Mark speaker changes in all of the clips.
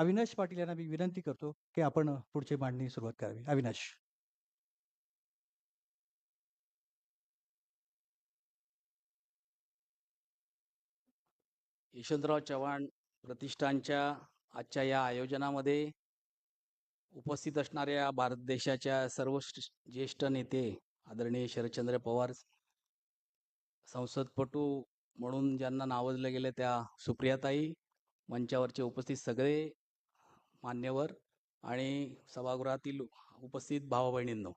Speaker 1: अविनाश पाटील यांना मी विनंती करतो की आपण पुढची मांडणी सुरुवात करावी. अविनाश.
Speaker 2: यशवंतराव चव्हाण प्रतिष्ठानच्या आजच्या या आयोजनामध्ये उपस्थित असणाऱ्या भारत देशाच्या सर्व ज्येष्ठ नेते आदरणीय शरदचंद्र पवार संसदपटू म्हणून ज्यांना नावाजलं गेलं त्या सुप्रियाताई मंचावरचे उपस्थित सगळे मान्यवर आणि सभागृहातील उपस्थित भावा बहिणींनो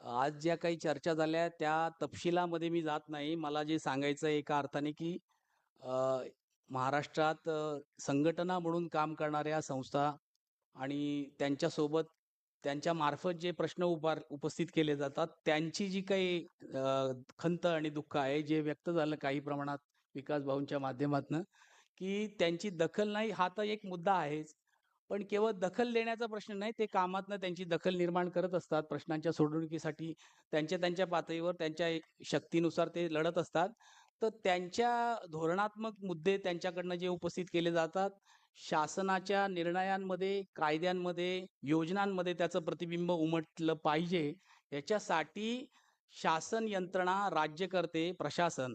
Speaker 2: आज ज्या काही चर्चा झाल्या त्या तपशिलामध्ये मी जात नाही. मला जे सांगायचं आहे एका अर्थाने की महाराष्ट्रात संघटना म्हणून काम करणाऱ्या संस्था आणि त्यांच्यासोबत त्यांच्या मार्फत जे प्रश्न उभार उपस्थित केले जातात त्यांची जी काही खंत आणि दुःख आहे जे व्यक्त झालं काही प्रमाणात विकास भाऊंच्या माध्यमातून की त्यांची दखल नाही हा तर एक मुद्दा आहेच. पण केवळ दखल देण्याचा प्रश्न नाही ते कामातनं त्यांची दखल निर्माण करत असतात प्रश्नांच्या सोडवणुकीसाठी त्यांच्या त्यांच्या पातळीवर त्यांच्या शक्तीनुसार ते लढत असतात. तर त्यांच्या धोरणात्मक मुद्दे त्यांच्याकडनं जे उपस्थित केले जातात शासनाच्या निर्णयांमध्ये कायद्यांमध्ये योजनांमध्ये त्याचं प्रतिबिंब उमटलं पाहिजे याच्यासाठी शासन यंत्रणा राज्यकर्ते प्रशासन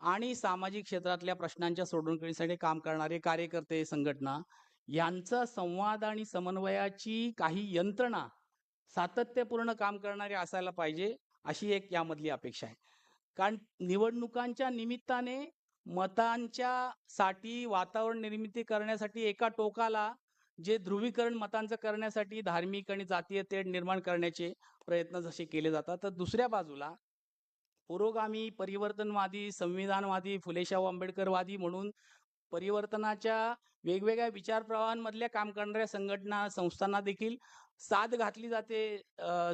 Speaker 2: आणि सामाजिक क्षेत्रातल्या प्रश्नांच्या सोडवणुकीसाठी काम करणारे कार्यकर्ते संघटना यांचा संवाद आणि समन्वयाची काही यंत्रणा सातत्यपूर्ण काम करणारी असायला पाहिजे अशी एक यामधली अपेक्षा आहे. कारण निवडणुकांच्या निमित्ताने मतांच्या साठी वातावरण निर्मिती करण्यासाठी एका टोकाला जे ध्रुवीकरण मतांचं करण्यासाठी धार्मिक आणि जातीय तेढ निर्माण करण्याचे प्रयत्न जसे केले जातात तर दुसऱ्या बाजूला पुरोगामी परिवर्तनवादी संविधानवादी फुलेशाहू आंबेडकरवादी म्हणून परिवर्तनाच्या वेगवेगळ्या विचारप्रवाहांमधल्या काम करणाऱ्या संघटना संस्थांना देखील साथ घातली जाते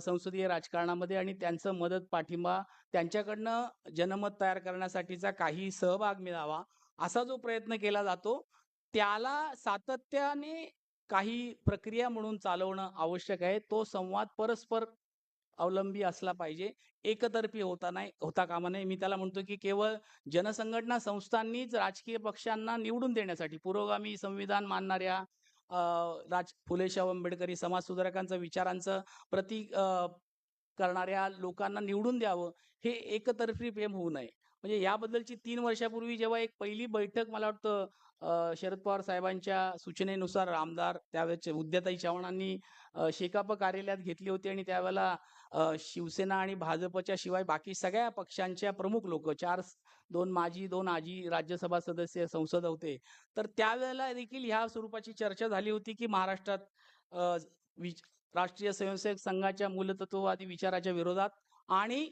Speaker 2: संसदीय राजकारणामध्ये आणि त्यांचं मदत पाठिंबा त्यांच्याकडनं जनमत तयार करण्यासाठीचा काही सहभाग मिळावा असा जो प्रयत्न केला जातो त्याला सातत्याने काही प्रक्रिया म्हणून चालवणं आवश्यक आहे. तो संवाद परस्पर अवलंबी असला पाहिजे. एकतर्फी होता नाही होता कामा नये. मी त्याला म्हणतो की केवळ जनसंघटना संस्थांनीच राजकीय पक्षांना निवडून देण्यासाठी पुरोगामी संविधान मानणाऱ्या राज फुलेशाह आंबेडकरी समाज सुधारकांचं विचारांचं प्रती करणाऱ्या लोकांना निवडून द्यावं हे एकतर्फी प्रेम होऊ नये. म्हणजे याबद्दलची तीन वर्षापूर्वी जेव्हा एक पहिली बैठक मला वाटतं शरद पवार साहेबांच्या सूचनेनुसार आमदार त्यावेळेचे उद्याताई चव्हाणांनी शेकाप कार्यालयात घेतली होती आणि त्यावेळेला शिवसेना आणि भाजपच्या शिवाय बाकी सगळ्या पक्षांच्या प्रमुख लोक चार दोन माजी दोन आजी राज्यसभा सदस्य संसद होते. तर त्यावेळेला देखील ह्या स्वरूपाची चर्चा झाली होती की महाराष्ट्रात विच- राष्ट्रीय स्वयंसेवक संघाच्या मूलतत्ववादी विचाराच्या विरोधात आणि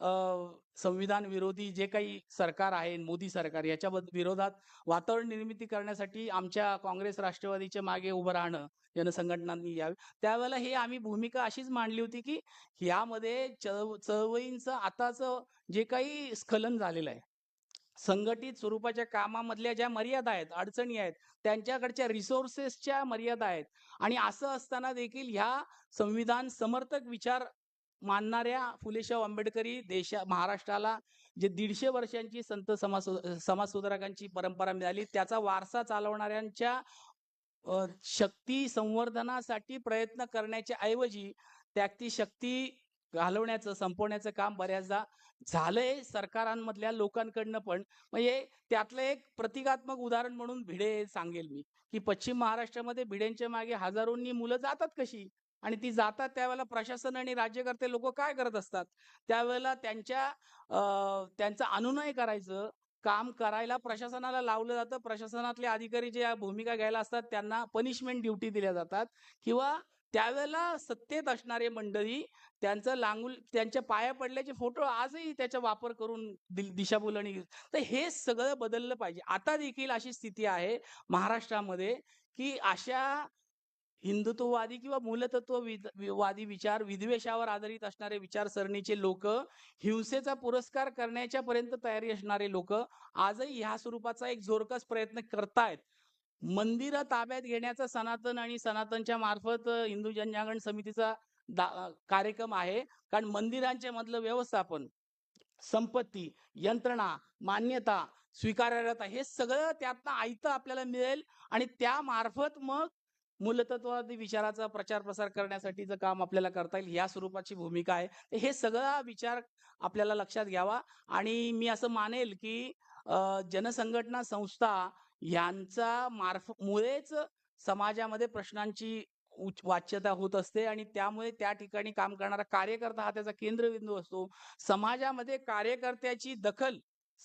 Speaker 2: संविधान विरोधी जे काही सरकार आहे मोदी सरकार याच्या विरोधात वातावरण निर्मिती करण्यासाठी आमच्या काँग्रेस राष्ट्रवादीच्या मागे उभं राहणं जनसंघटनांनी यावे. त्यावेळेला हे आम्ही भूमिका अशीच मांडली होती की यामध्ये चळवळींचं आताचं जे काही स्खलन झालेलं आहे संघटित स्वरूपाच्या कामामधल्या ज्या मर्यादा आहेत अडचणी आहेत त्यांच्याकडच्या रिसोर्सेसच्या मर्यादा आहेत आणि असं असताना देखील ह्या संविधान समर्थक विचार मानणाऱ्या फुलेशाह आंबेडकरी देशा महाराष्ट्राला जे दीडशे वर्षांची संत समाज समाजसुधारकांची परंपरा मिळाली त्याचा वारसा चालवणाऱ्यांच्या शक्ती संवर्धनासाठी प्रयत्न करण्याच्या ऐवजी त्यात ती शक्ती घालवण्याचं संपवण्याचं काम बऱ्याचदा झालंय सरकारांमधल्या लोकांकडनं पण. म्हणजे त्यातलं एक प्रतिकात्मक उदाहरण म्हणून भिडे सांगेल मी की पश्चिम महाराष्ट्रामध्ये भिडेंच्या मागे हजारोंनी मुलं जातात कशी? आणि ती जातात त्यावेळेला प्रशासन आणि राज्यकर्ते लोक काय करत असतात? त्यावेळेला त्यांच्या त्यांचा त्यांचं अनुनय करायचं. काम करायला प्रशासनाला लावलं जातं. प्रशासनातले अधिकारी जे या भूमिका घ्यायला असतात त्यांना पनिशमेंट ड्युटी दिल्या जातात. किंवा त्यावेळेला सत्तेत असणारे मंडळी त्यांचं लांगुल त्यांच्या पाया पडल्याचे फोटो आजही त्याचा वापर करून दि- दिशाभूलनी तर हे सगळं बदललं पाहिजे. आता देखील अशी स्थिती आहे महाराष्ट्रामध्ये की अशा हिंदुत्ववादी किंवा मूलतत्व वादी विचार विद्वेषावर आधारित असणारे विचारसरणीचे लोक हिंसेचा पुरस्कार करण्याच्या पर्यंत तयारी असणारे लोक आजही ह्या स्वरूपाचा एक जोरकस प्रयत्न करतायत. मंदिरं ताब्यात घेण्याचा सनातन आणि सनातनच्या मार्फत हिंदू जनजागरण समितीचा दा- कार्यक्रम आहे. कारण मंदिरांच्या मधलं व्यवस्थापन संपत्ती यंत्रणा मान्यता स्वीकारार्हता हे सगळं त्यातनं आयतं आपल्याला मिळेल आणि त्यामार्फत मग मूलतत्वादी विचाराचा प्रचार प्रसार करण्यासाठीचं काम आपल्याला करता येईल या स्वरूपाची भूमिका आहे. हे सगळा विचार आपल्याला लक्षात घ्यावा. आणि मी असं मानेल की जनसंघटना संस्था यांचा मार्फ मुळेच समाजामध्ये प्रश्नांची उच- वाच्यता होत असते. आणि त्यामुळे त्या ठिकाणी काम करणारा कार्यकर्ता हा त्याचा केंद्रबिंदू असतो. समाजामध्ये कार्यकर्त्याची दखल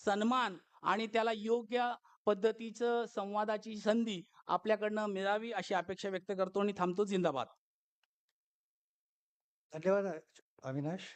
Speaker 2: सन्मान आणि त्याला योग्य पद्धतीचं संवादाची संधी आपल्याकडनं मिळावी अशी अपेक्षा व्यक्त करतो आणि थांबतो. जिंदाबाद.
Speaker 1: धन्यवाद अविनाश.